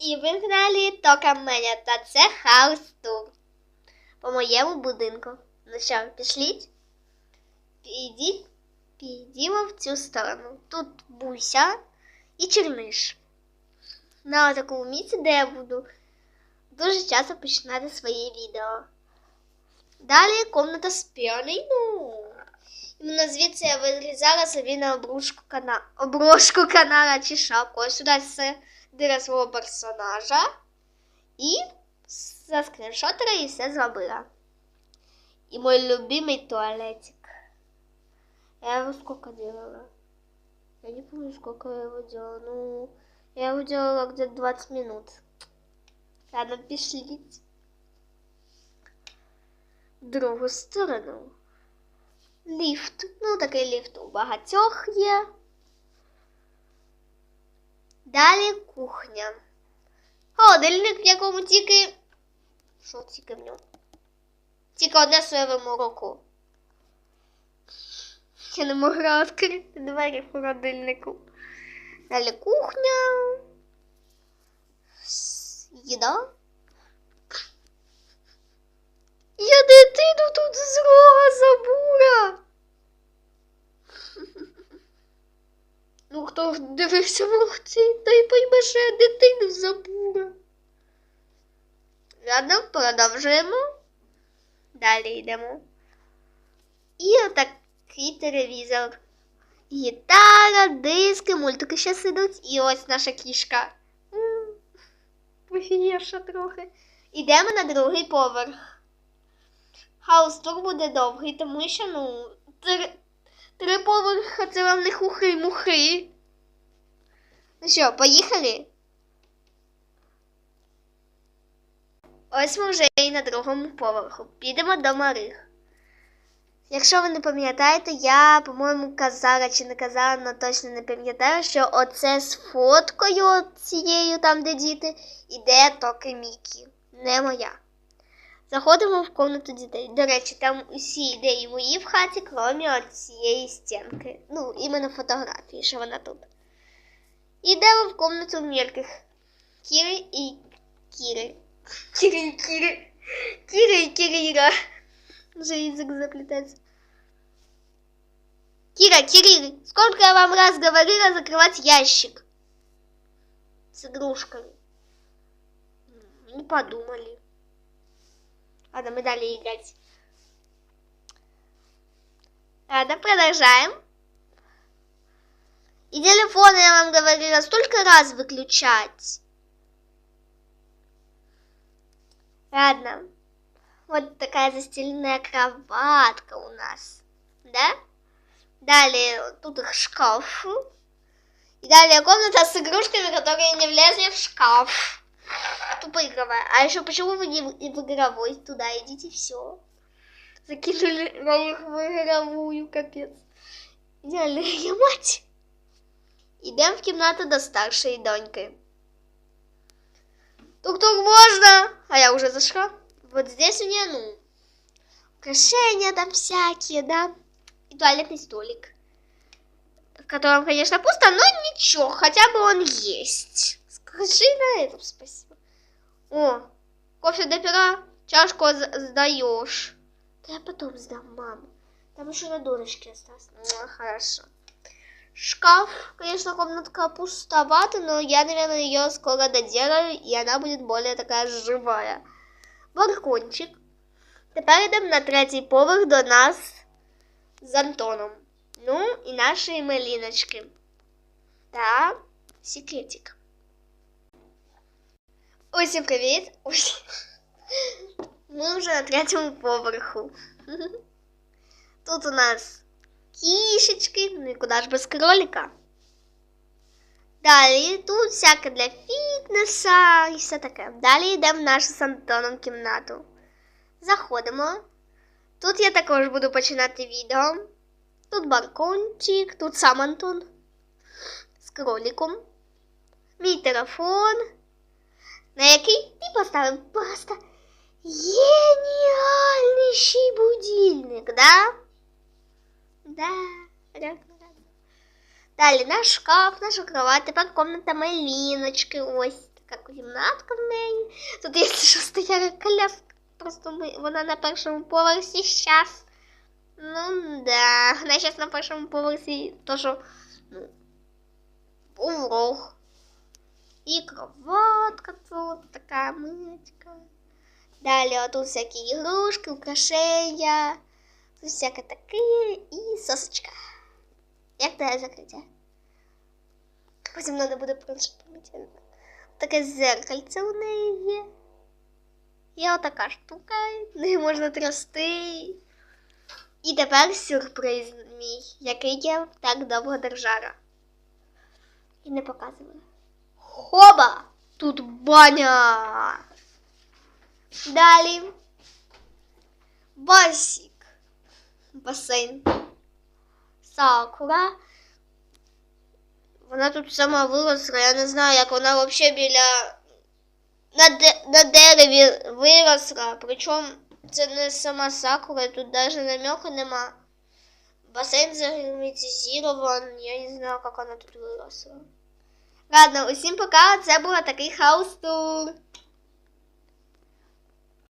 і ви грали Тока мене, та це хаус тур. По моєму будинку. Ну що, пішліть? Підіть, підімо в цю сторону. Тут Буся і Черниш. На такому місці, де я буду дуже часто починати свої відео. Далі комната з піанину. Іменно звідси я вирізала собі на обрушку кана... оброшку канала чи шапку. Ось сюди все дира свого персонажа. І заскріншотила і все зробила. І мой любимый туалетик. Я его сколько делала? Я не помню, сколько я его делала. Ну, я его делала где-то 20 минут. Ладно, пішліть. В другу сторону. Ліфт. Ну, такий ліфт у багатьох є. Далі кухня. Холодильник, в якому тільки. Що тільки в ньому? Тільки одне соєве руку. Я не могла відкрити двері в холодильнику. Далі кухня. Їда. Я дитину тут з рога забула. Ну, хто дивився влогці, той пойме, що дитину забула. Ладно, продовжуємо. Далі йдемо. І отакий телевізор. Гітара, диски, мультики ще сидуть. І ось наша кішка. М, трохи. Йдемо на другий поверх. Хаус-тур буде довгий, тому що, ну, три, три поверха це вам не хухи-мухи. Ну що, поїхали? Ось ми вже і на другому поверху. Підемо до Марих. Якщо ви не пам'ятаєте, я, по-моєму, казала чи не казала, але точно не пам'ятаю, що оце з фоткою цією, там, де діти, іде токи Мікі. Не моя. Заходимо в комнату дітей. До речі, там усі ідеї мої в хаті, крім цієї стінки. Ну, іменно фотографії, що вона тут. Ідемо в комнату мілких. Кіри і Кіри. Кири и Кири. Кира и Кирира. Уже язык заплетается. Кира, Кирилл, сколько я вам раз говорила закрывать ящик с игрушками? М, Не подумали. Ладно, мы дали играть. Ладно, продолжаем. И телефон я вам говорила столько раз выключать. Ладно. Вот такая застеленная кроватка у нас. Да? Далее тут их шкаф. И далее комната с игрушками, которые не влезли в шкаф. Тупо игровая. А еще почему вы не в и в игровой? Туда идите, все. Закинули на их в игровую, капец. Идеальная мать. Идем в кімнату до старшей доньки. Тук-тук можно? А я уже зашла. Вот здесь у нее, ну, украшения там всякие, да. И туалетный столик. В котором, конечно, пусто, но ничего, хотя бы он есть. Скажи на этом спасибо. О, кофе до пера, чашку сдаешь. Да я потом сдам, мама. Там еще на донышке осталось. Ну, хорошо. Шкаф, конечно, комнатка пустовата, но я, наверное, ее скоро доделаю, и она будет более такая живая. Балкончик. Тепер йдемо на третій поверх до нас з Антоном. Ну, і нашої Меліночки. Та секретик. Усім привіт! Ось. Ми вже на третьому поверху. Тут у нас кішечки, ну і куди ж без кролика. Далі тут всяке для фітнеса і все таке. Далі йдемо в нашу з Антоном кімнату. Заходимо. Тут я також буду починати відео. Тут балкончик, тут сам Антон з кроликом. Мій телефон, на який ти поставив просто геніальніший будильник, да? Да, реально, реально. Далі наш шкаф, наша кровать, тепер комната Маліночки, ось. така кімнатка в неї. Тут є шостояра коляска. Просто ми, вона на першому поверсі щас. Ну да, вона зараз на першому поверсі, то що ну, урок. І кроватка тут така милочка. Далі отут всякі ігрушки, украшення. Всяке таке і сосочка. Як тебе закриття? Потім треба буде поміти. Таке зеркальце у неї є. Є отака штука, нею можна трясти. І тепер сюрприз мій, який я так довго держала. І не показувала. Хоба! Тут баня! Далі. Басік. Басейн. Сакура. Вона тут сама виросла, я не знаю, як вона взагалі біля на, де... на дереві виросла. Причому це не сама сакура, тут навіть намека нема. Басейн загерметизирован, я не знаю, як вона тут виросла. Ладно, усім пока, це був такий хаус тур.